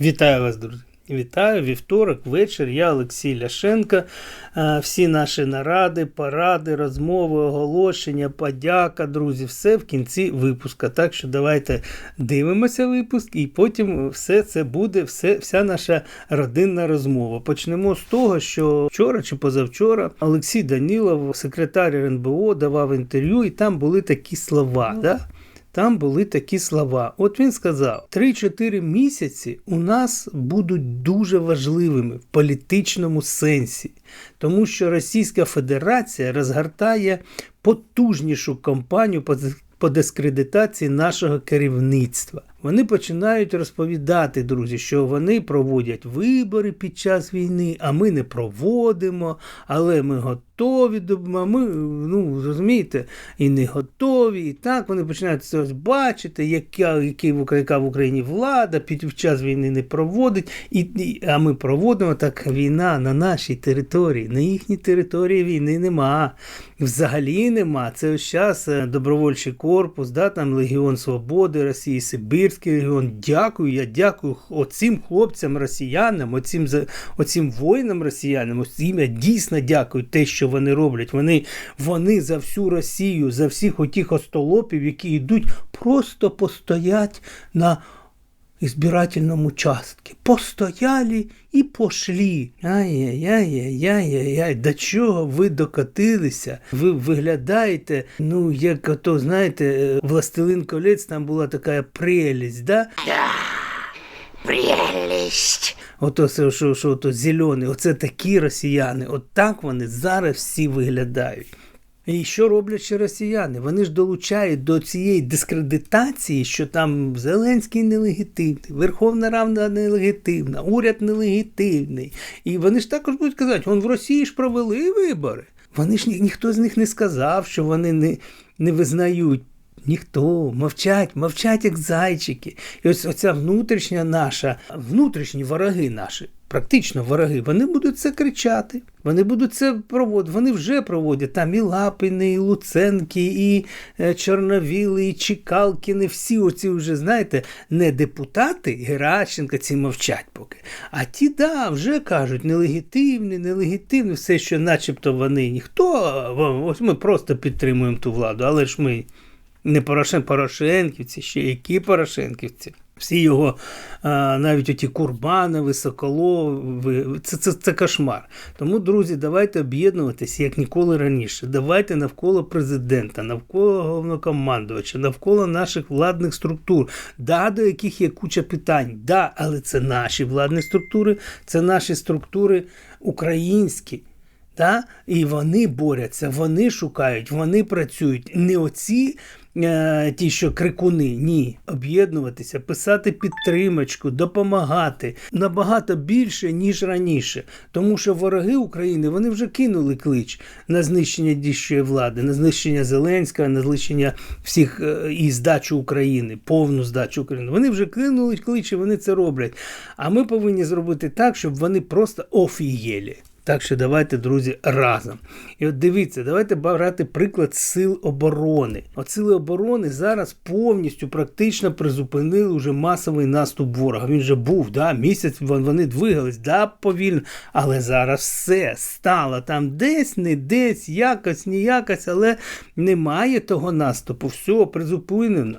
Вітаю вас, друзі! Вітаю вівторок, вечір. Я Олексій Ляшенко. Е, Всі наші наради, поради, розмови, оголошення, подяка, друзі, все в кінці випуска. Так що давайте дивимося випуск, і потім все це буде, все, вся наша родинна розмова. Почнемо з того, що вчора чи позавчора Олексій Данілов, секретар РНБО, давав інтерв'ю, і там були такі слова. Да? Там були такі слова. От він сказав: 3-4 місяці у нас будуть дуже важливими в політичному сенсі, тому що Російська Федерація розгортає потужнішу кампанію по дискредитації нашого керівництва. Вони починають розповідати, друзі, що вони проводять вибори під час війни, а ми не проводимо, але ми готові до ми, ну розумієте, і не готові. І так вони починають це бачити, яка, яка в Україні влада під час війни не проводить, і, і, а ми проводимо так війна на нашій території, на їхній території війни нема. Взагалі нема. Це ось зараз добровольчий корпус, да, там Легіон Свободи Росії, Сибірський регіон. Дякую, я дякую оцим хлопцям росіянам, оцим, оцим воїнам росіянам, оцим я дійсно дякую те, що вони роблять. Вони вони за всю Росію, за всіх отих остолопів, які йдуть, просто постоять на избирательном участке. Постояли і пошли. Ай-яй-яй-яй-яй-яй, до чого ви докотилися? Ви виглядаєте, ну, як ото, знаєте, Властелин колець, там була така прелість, да? Да, прелесть. Ото що, що, що ото зелений, оце такі росіяни, от так вони зараз всі виглядають. І що роблять ще росіяни? Вони ж долучають до цієї дискредитації, що там Зеленський нелегітимний, Верховна Рада нелегітимна, уряд нелегітимний. І вони ж також будуть казати, он в Росії ж провели вибори. Вони ж ні, ніхто з них не сказав, що вони не, не визнають. Ніхто мовчать, мовчать, як зайчики. І ось оця внутрішня наша, внутрішні вороги наші, практично вороги, вони будуть це кричати. Вони будуть це проводити. Вони вже проводять там і Лапини, і Луценки, і е, Чорновіли, і Чекалкіни. Всі оці вже, знаєте, не депутати Геращенка ці мовчать поки. А ті, да, вже кажуть, нелегітимні, нелегітимні, все, що начебто вони ніхто. Ось ми просто підтримуємо ту владу, але ж ми не Порошен, Порошенківці, ще які Порошенківці. Всі його, навіть оті Курбанови, Соколови, це, це це, кошмар. Тому, друзі, давайте об'єднуватися як ніколи раніше. Давайте навколо президента, навколо головнокомандувача, навколо наших владних структур, да, до яких є куча питань. Да, але це наші владні структури, це наші структури українські. Да? І вони борються, вони шукають, вони працюють. Не оці Е, ті, що крикуни, ні, об'єднуватися, писати підтримочку, допомагати набагато більше, ніж раніше. Тому що вороги України вони вже кинули клич на знищення діючої влади, на знищення Зеленського, на знищення всіх е, і здачу України, повну здачу України. Вони вже кинули клич і вони це роблять. А ми повинні зробити так, щоб вони просто офігєлі. Так що давайте, друзі, разом. І от дивіться, давайте брати приклад сил оборони. От сили оборони зараз повністю практично призупинили вже масовий наступ ворога. Він вже був, да, місяць вони двигались, да, повільно. Але зараз все стало там десь, не десь, якось, ніякось, але немає того наступу. Все призупинено.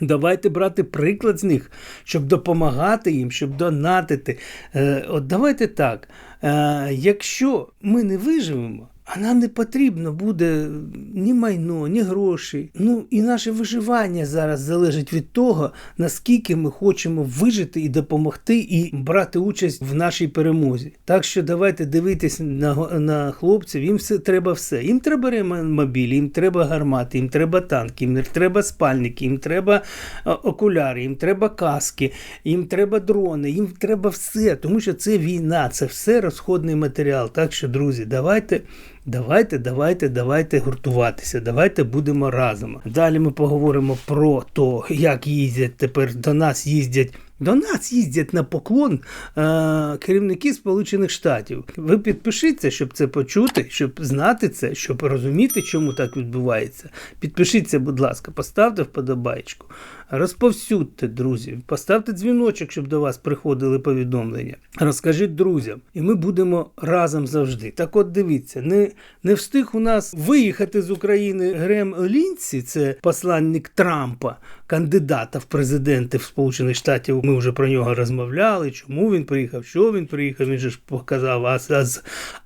Давайте брати приклад з них, щоб допомагати їм, щоб донатити. Е, От давайте так. Е, Якщо ми не виживемо, а нам не потрібно буде ні майно, ні гроші. Ну і наше виживання зараз залежить від того, наскільки ми хочемо вижити і допомогти, і брати участь в нашій перемозі. Так що давайте дивитись на на хлопців. Їм все треба все. Їм треба ремобілі, їм треба гармати, їм треба танки, їм треба спальники, їм треба окуляри, їм треба каски, їм треба дрони, їм треба все, тому що це війна, це все розходний матеріал. Так що, друзі, давайте. Давайте, давайте, давайте гуртуватися, давайте будемо разом. Далі ми поговоримо про те, як їздять тепер до нас їздять До нас їздять на поклон е, керівники Сполучених Штатів. Ви підпишіться, щоб це почути, щоб знати це, щоб розуміти, чому так відбувається. Підпишіться, будь ласка, поставте вподобайку. Розповсюдьте, друзі, поставте дзвіночок, щоб до вас приходили повідомлення. Розкажіть друзям, і ми будемо разом завжди. Так от дивіться, не не встиг у нас виїхати з України Грем Лінці, це посланник Трампа, кандидата в президенти в Сполучених Штатів. Ми вже про нього розмовляли. Чому він приїхав? Що він приїхав? Він же ж показав. А, а,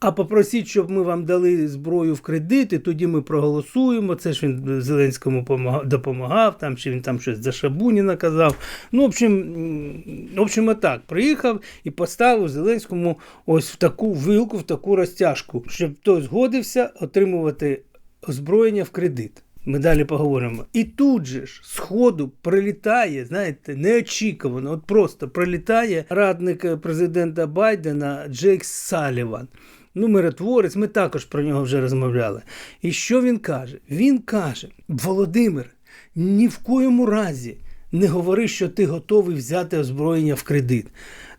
а попросіть, щоб ми вам дали зброю в кредит, і тоді ми проголосуємо. Це ж він Зеленському допомагав, там чи він там щось за Шабуніна казав. Ну, в общем, в общем, отак. Приїхав і поставив Зеленському ось в таку вилку, в таку розтяжку, щоб той згодився отримувати озброєння в кредит. Ми далі поговоримо. І тут же ж з прилітає, знаєте, неочікувано, от просто прилітає радник президента Байдена Джейк Саліван. Ну, миротворець, ми також про нього вже розмовляли. І що він каже? Він каже: Володимир, ні в коєму разі не говори, що ти готовий взяти озброєння в кредит.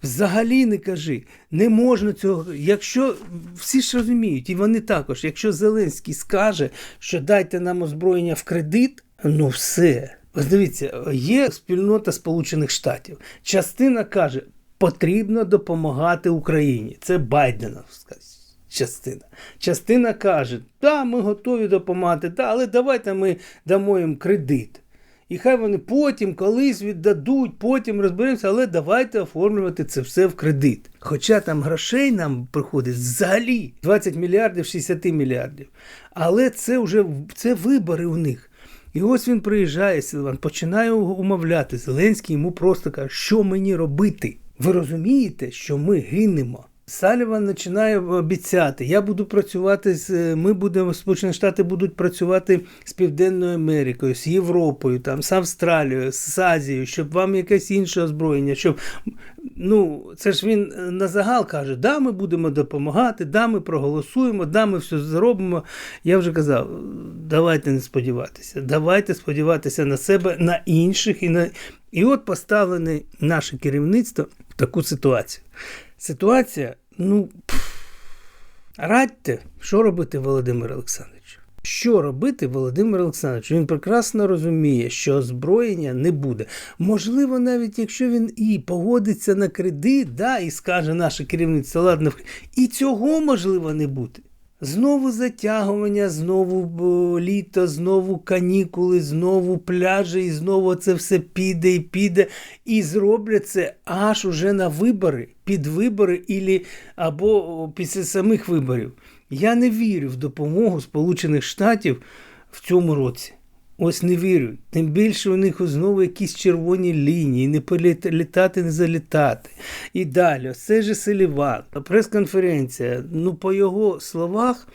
Взагалі не кажи, не можна цього. Якщо всі ж розуміють, і вони також, якщо Зеленський скаже, що дайте нам озброєння в кредит, ну все. Ось дивіться, є спільнота Сполучених Штатів. Частина каже, потрібно допомагати Україні. Це Байденовська частина. Частина каже, так, ми готові допомагати, та, але давайте ми дамо їм кредит. І хай вони потім колись віддадуть, потім розберемося, але давайте оформлювати це все в кредит. Хоча там грошей нам приходить взагалі 20 мільярдів, 60 мільярдів. Але це вже це вибори у них. І ось він приїжджає, Силван, починає умовляти. Зеленський йому просто каже, що мені робити. Ви розумієте, що ми гинемо? Саліван починає обіцяти, я буду працювати з ми будемо, Сполучені Штати будуть працювати з Південною Америкою, з Європою, там, з Австралією, з Азією, щоб вам якесь інше озброєння. щоб, ну, Це ж він на загал каже, да, ми будемо допомагати, да, ми проголосуємо, да, ми все зробимо. Я вже казав, давайте не сподіватися, давайте сподіватися на себе, на інших. І, на... і от поставлене наше керівництво в таку ситуацію. Ситуація, ну радьте, що робити Володимир Олександрович? Що робити Володимир Олександрович? Він прекрасно розуміє, що озброєння не буде. Можливо, навіть якщо він і погодиться на кредит, да, і скаже наше керівництво, ладно, і цього можливо не буде. Знову затягування, знову літо, знову канікули, знову пляжі, і знову це все піде і піде. І зроблять це аж уже на вибори, під вибори ілі, або після самих виборів. Я не вірю в допомогу Сполучених Штатів в цьому році. Ось не вірю. Тим більше у них знову якісь червоні лінії, не політати, не залітати. І далі, це же Селіван, прес-конференція. Ну, по його словах,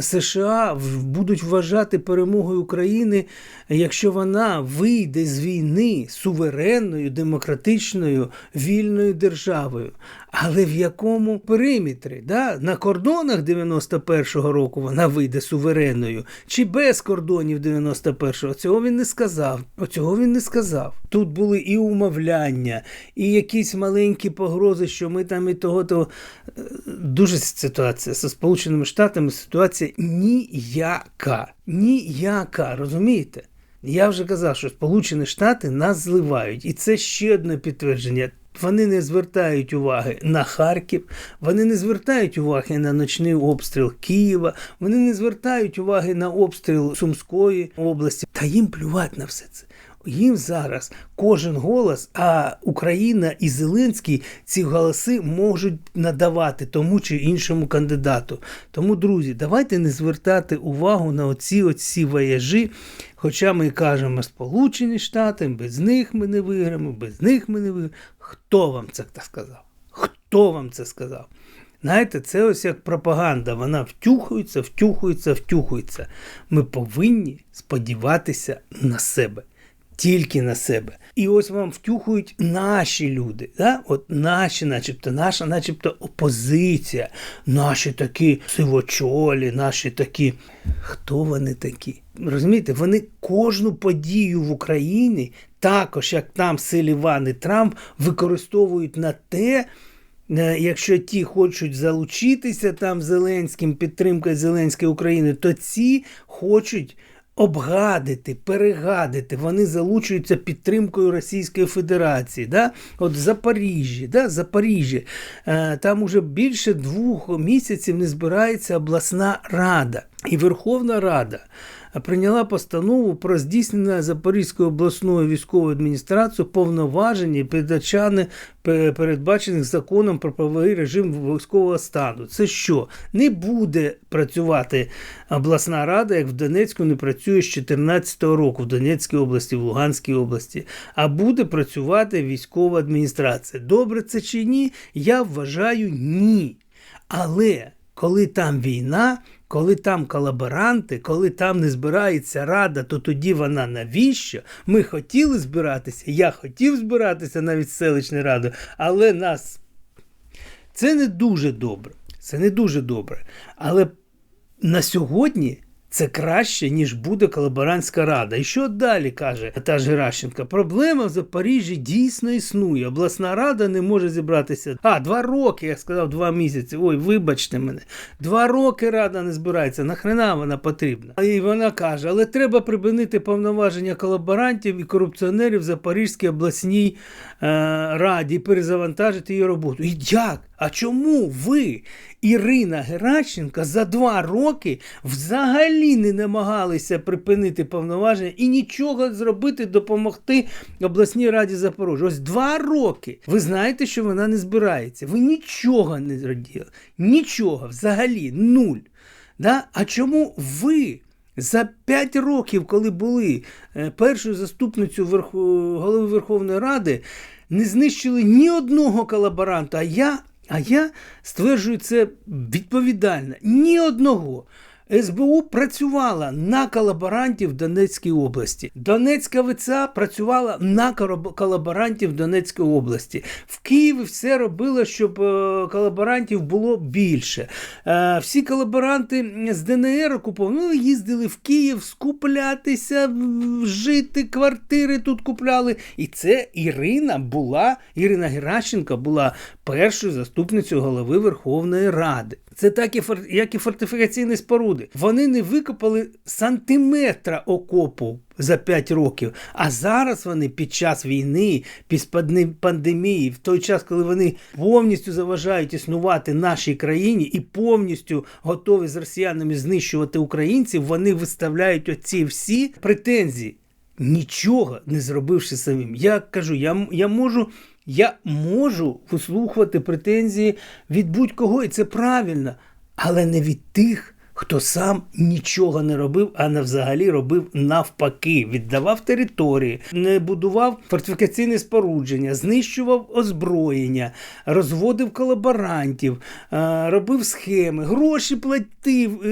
США будуть вважати перемогою України, якщо вона вийде з війни суверенною, демократичною, вільною державою. Але в якому периметрі? Да? На кордонах 91-го року вона вийде суверенною, чи без кордонів 91-го? Цього він не сказав. Оцього він не сказав. Тут були і умовляння, і якісь маленькі погрози, що ми там і того, то е, дуже ситуація зі Сполученими Штатами ситуація ніяка. Ніяка, розумієте? Я вже казав, що Сполучені Штати нас зливають, і це ще одне підтвердження. Вони не звертають уваги на Харків, вони не звертають уваги на ночний обстріл Києва, вони не звертають уваги на обстріл Сумської області. Та їм плювати на все це їм зараз кожен голос, а Україна і Зеленський ці голоси можуть надавати тому чи іншому кандидату. Тому, друзі, давайте не звертати увагу на оці оці вояжі. Хоча ми кажемо Сполучені Штати, без них ми не виграємо, без них ми не виграємо. Хто вам це сказав? Хто вам це сказав? Знаєте, це ось як пропаганда. Вона втюхується, втюхується, втюхується. Ми повинні сподіватися на себе тільки на себе. І ось вам втюхують наші люди, да? от наші, начебто, наша, начебто, опозиція, наші такі сивочолі, наші такі. Хто вони такі? Розумієте, вони кожну подію в Україні також, як там Селіван і Трамп, використовують на те. е, Якщо ті хочуть залучитися там Зеленським, підтримкою Зеленської України, то ці хочуть обгадити, перегадити. Вони залучуються підтримкою Російської Федерації. Да? От в Запоріжжі, да? Запоріжжі, е, там уже більше двох місяців не збирається обласна рада і Верховна Рада прийняла постанову про здійснення Запорізькою обласною військовою адміністрацією повноважень і передачани передбачених законом про правовий режим військового стану. Це що? Не буде працювати обласна рада, як в Донецьку не працює з 2014 року в Донецькій області, в Луганській області, а буде працювати військова адміністрація. Добре це чи ні? Я вважаю ні. Але коли там війна, коли там колаборанти, коли там не збирається рада, то тоді вона навіщо? Ми хотіли збиратися, я хотів збиратися навіть з селищною але нас це не дуже добре. Це не дуже добре. Але на сьогодні це краще, ніж буде колаборантська рада. І що далі каже та ж Геращенко? Проблема в Запоріжжі дійсно існує. Обласна рада не може зібратися. А, два роки, я сказав, два місяці. Ой, вибачте мене. Два роки рада не збирається. Нахрена вона потрібна? І вона каже: але треба припинити повноваження колаборантів і корупціонерів в Запорізькій обласній е, раді перезавантажити її роботу. І як? А чому ви, Ірина Геращенко, за два роки взагалі не намагалися припинити повноваження і нічого зробити, допомогти обласній раді Запоріжжя? Ось два роки. Ви знаєте, що вона не збирається. Ви нічого не зробили. Нічого, взагалі, нуль. Да? А чому ви? За п'ять років, коли були е, першою заступницею Верху- голови Верховної Ради, не знищили ні одного колаборанта. А я, а я стверджую це відповідально. Ні одного. СБУ працювала на колаборантів в Донецькій області. Донецька ВЦА працювала на колаборантів в Донецькій області. В Києві все робило, щоб е, колаборантів було більше. Е, Всі колаборанти з ДНР окуповані ну, їздили в Київ скуплятися, жити, квартири тут купляли. І це Ірина була, Ірина Геращенко була першою заступницею голови Верховної Ради. Це так і як і фортифікаційні споруди. Вони не викопали сантиметра окопу за 5 років. А зараз вони під час війни, під пандемії, в той час, коли вони повністю заважають існувати нашій країні і повністю готові з росіянами знищувати українців, вони виставляють оці всі претензії нічого не зробивши самим. Я кажу, я, я можу. Я можу вислухувати претензії від будь-кого, і це правильно, але не від тих, хто сам нічого не робив, а не взагалі робив навпаки, віддавав території, не будував фортифікаційне спорудження, знищував озброєння, розводив колаборантів, е, робив схеми, гроші платив.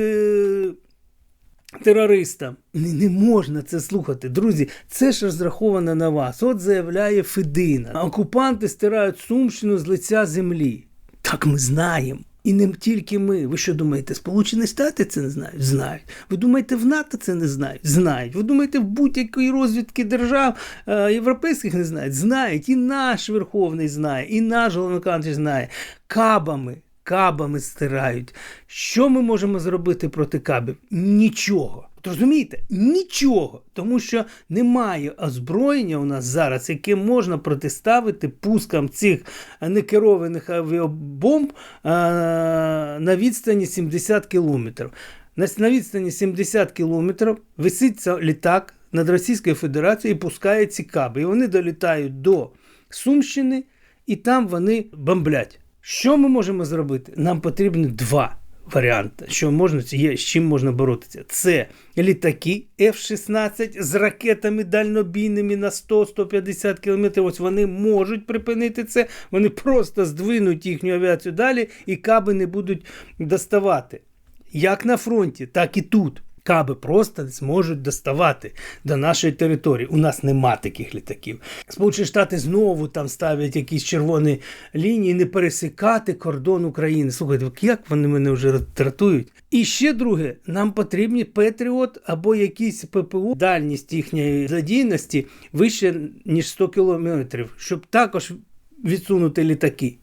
Терористам. Не, не можна це слухати. Друзі, це ж розраховано на вас. От заявляє Федина. Окупанти стирають Сумщину з лиця землі. Так ми знаємо. І не тільки ми. Ви що думаєте, Сполучені Штати це не знають? Знають. Ви думаєте, в НАТО це не знають? Знають. Ви думаєте, в будь-якої розвідки держав е, європейських не знають? Знають. І наш Верховний знає, і наш головнокомандуючий знає. Кабами кабами стирають. Що ми можемо зробити проти кабів? Нічого. От Розумієте? Нічого. Тому що немає озброєння у нас зараз, яке можна протиставити пускам цих некерованих авіабомб на відстані 70 кілометрів. На відстані 70 кілометрів виситься літак над Російською Федерацією і пускає ці каби. І вони долітають до Сумщини, і там вони бомблять. Що ми можемо зробити? Нам потрібні два варіанти, що можна є, з чим можна боротися. Це літаки F-16 з ракетами дальнобійними на 100-150 км. Ось вони можуть припинити це. Вони просто здвинуть їхню авіацію далі, і каби не будуть доставати. Як на фронті, так і тут. Каби просто зможуть доставати до нашої території. У нас нема таких літаків. Сполучені Штати знову там ставлять якісь червоні лінії, не пересікати кордон України. Слухайте, як вони мене вже дратують. І ще друге, нам потрібні Петріот або якісь ППО, дальність їхньої задійності вище ніж 100 кілометрів, щоб також відсунути літаки.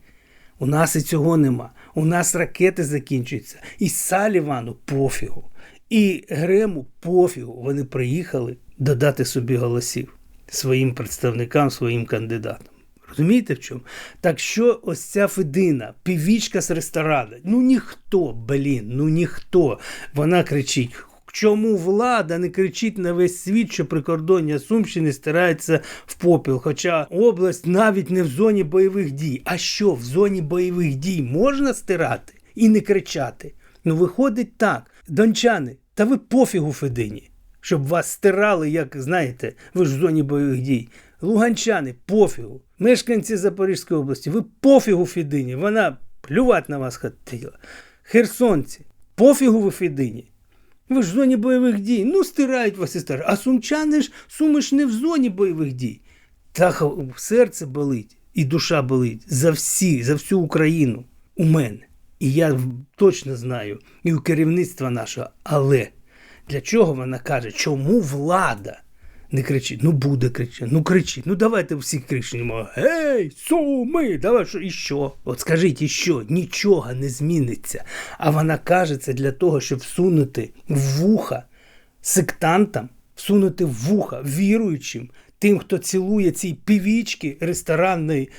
У нас і цього нема. У нас ракети закінчуються. І Салівану пофігу. І Грему пофігу. Вони приїхали додати собі голосів своїм представникам, своїм кандидатам. Розумієте в чому? Так що ось ця Федина, півічка з ресторану, ну ніхто, блін, ну ніхто. Вона кричить. Чому влада не кричить на весь світ, що прикордоння Сумщини стирається в попіл? Хоча область навіть не в зоні бойових дій. А що в зоні бойових дій можна стирати і не кричати? Ну виходить так, дончани, та ви пофігу Федині, щоб вас стирали, як знаєте, ви ж в зоні бойових дій. Луганчани, пофігу. Мешканці Запорізької області, ви пофігу Федині. Вона плювати на вас хотіла. Херсонці, пофігу ви Федині. Ви ж в зоні бойових дій. Ну, стирають вас і стирають. А сумчани ж суми не в зоні бойових дій. Так серце болить і душа болить за всі, за всю Україну у мене. І я точно знаю, і у керівництва нашого. Але для чого вона каже, чому влада не кричить? Ну буде кричати, ну кричить. Ну давайте всі кричимо. Гей, суми! Давай що і що? От скажіть, і що? Нічого не зміниться. А вона каже це для того, щоб всунути вуха сектантам, всунути вуха віруючим, тим, хто цілує ці півічки ресторанної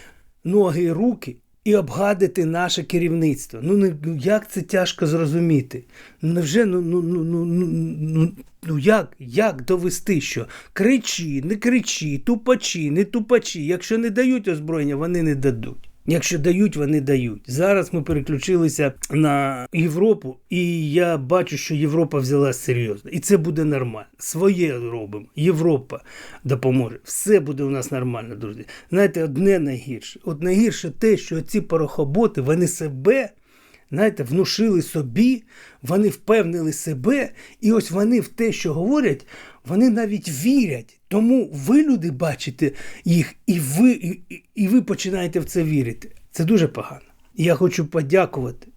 ноги і руки. І обгадити наше керівництво. Ну, не, ну як це тяжко зрозуміти? Ну невже ну, ну, ну, ну, ну, ну, як як довести, що кричі, не кричі, тупачі, не тупачі. Якщо не дають озброєння, вони не дадуть. Якщо дають, вони дають. Зараз ми переключилися на Європу, і я бачу, що Європа взяла серйозно. І це буде нормально. Своє робимо. Європа допоможе. Все буде у нас нормально, друзі. Знаєте, одне найгірше. От найгірше те, що ці порохоботи, вони себе. Знаєте, внушили собі, вони впевнили себе, і ось вони в те, що говорять, вони навіть вірять. Тому ви, люди, бачите їх, і ви, і, і ви починаєте в це вірити. Це дуже погано. І я хочу подякувати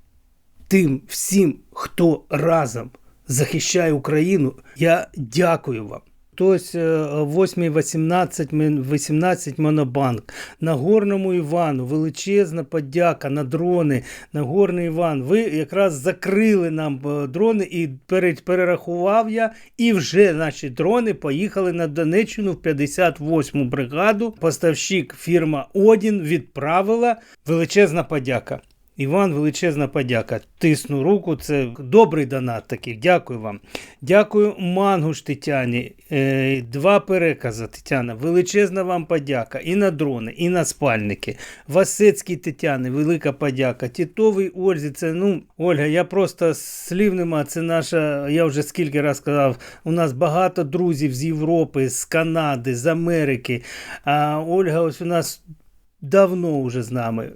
тим всім, хто разом захищає Україну. Я дякую вам. Хтось 8.18 18 Монобанк. Нагорному Івану величезна подяка на дрони. Нагорний Іван. Ви якраз закрили нам е, дрони і перерахував я. І вже наші дрони поїхали на Донеччину в 58-му бригаду. Поставщик фірма Одін відправила величезна подяка. Іван, величезна подяка. Тисну руку, це добрий донат такий. Дякую вам. Дякую Мангуш Тетяні. Е, два перекази, Тетяна. Величезна вам подяка. І на дрони, і на спальники. Васецькій Тетяни, велика подяка. Тітовий Ользі, це ну, Ольга, я просто слів нема. Це наша, я вже скільки раз сказав, у нас багато друзів з Європи, з Канади, з Америки. А Ольга, ось у нас давно вже з нами,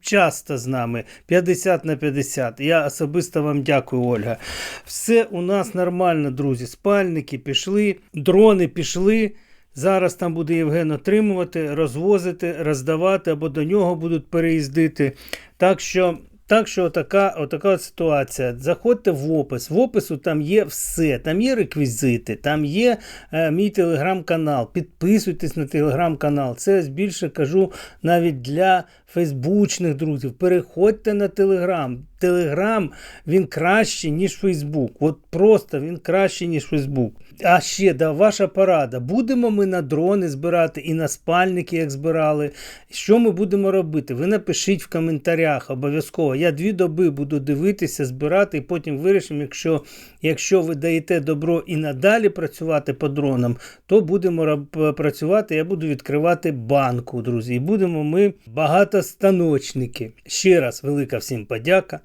часто з нами, 50 на 50. Я особисто вам дякую, Ольга. Все у нас нормально, друзі. Спальники пішли, дрони пішли. Зараз там буде Євген отримувати, розвозити, роздавати або до нього будуть переїздити. Так що так що отака, отака ситуація. Заходьте в опис. В опису там є все. Там є реквізити, там є е, мій телеграм-канал. Підписуйтесь на телеграм-канал. Це більше кажу навіть для фейсбучних друзів. Переходьте на телеграм. Телеграм він кращий, ніж Фейсбук. От просто він кращий, ніж Фейсбук. А ще да, ваша порада. Будемо ми на дрони збирати і на спальники, як збирали. Що ми будемо робити? Ви напишіть в коментарях обов'язково. Я дві доби буду дивитися, збирати, і потім вирішимо, якщо якщо ви даєте добро і надалі працювати по дронам, то будемо працювати. Я буду відкривати банку, друзі. І будемо ми багатостаночники. Ще раз велика всім подяка.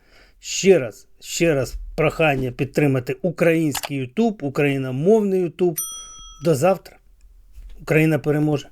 Ще раз, ще раз прохання підтримати український Ютуб, україномовний Ютуб. До завтра. Україна переможе.